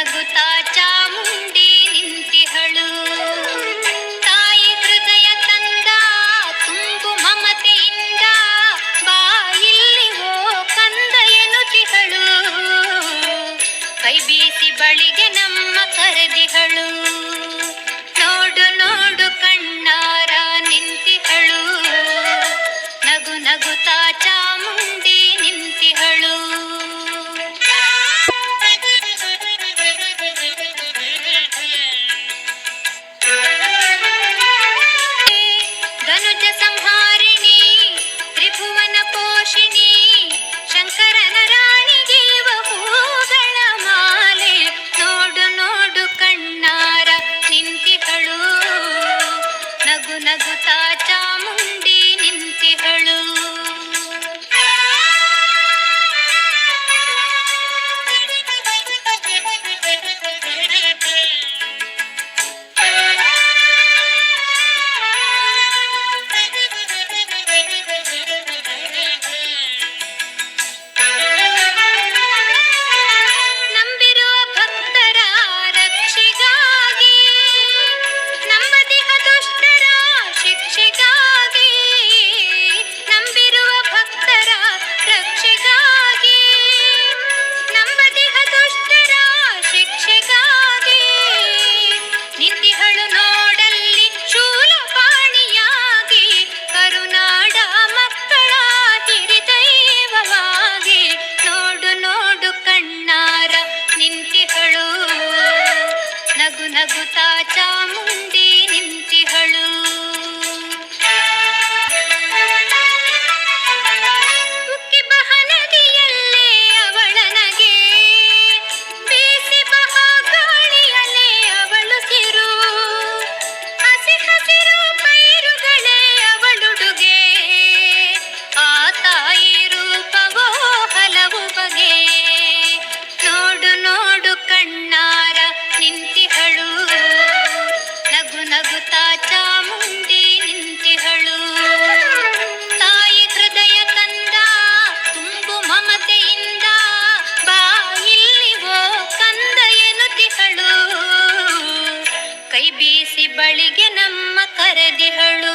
ನಗುತ್ತಾ ಚಾಮುಂಡಿ ನಿಂತಿಹಳು ತಾಯಿ ಹೃದಯ ತಂದ ತುಂಬು ಮಮತೆಯಿಂದ ಇಲ್ಲಿ ಹೋ ಕಂದ ಎನ್ನುತ್ತಿಹಳು ಕೈ ಬೀಸಿ ಬಳಿಗೆ ನಮ್ಮ ಕರೆದಿಹಳು नगुताचा मुंडे ನಗುತ್ತಾ ಚಾಮುಂಡಿ ನಿಂತಿಹಳು ತಾಯಿ ಹೃದಯ ತಂದ ತುಂಬು ಮಮತೆಯಿಂದ ಬಾಯಿಲ್ಲಿವೋ ಕಂದ ಎನ್ನುತ್ತಿಹಳು ಕೈ ಬೀಸಿ ಬಳಿಗೆ ನಮ್ಮ ಕರೆದಿಹಳು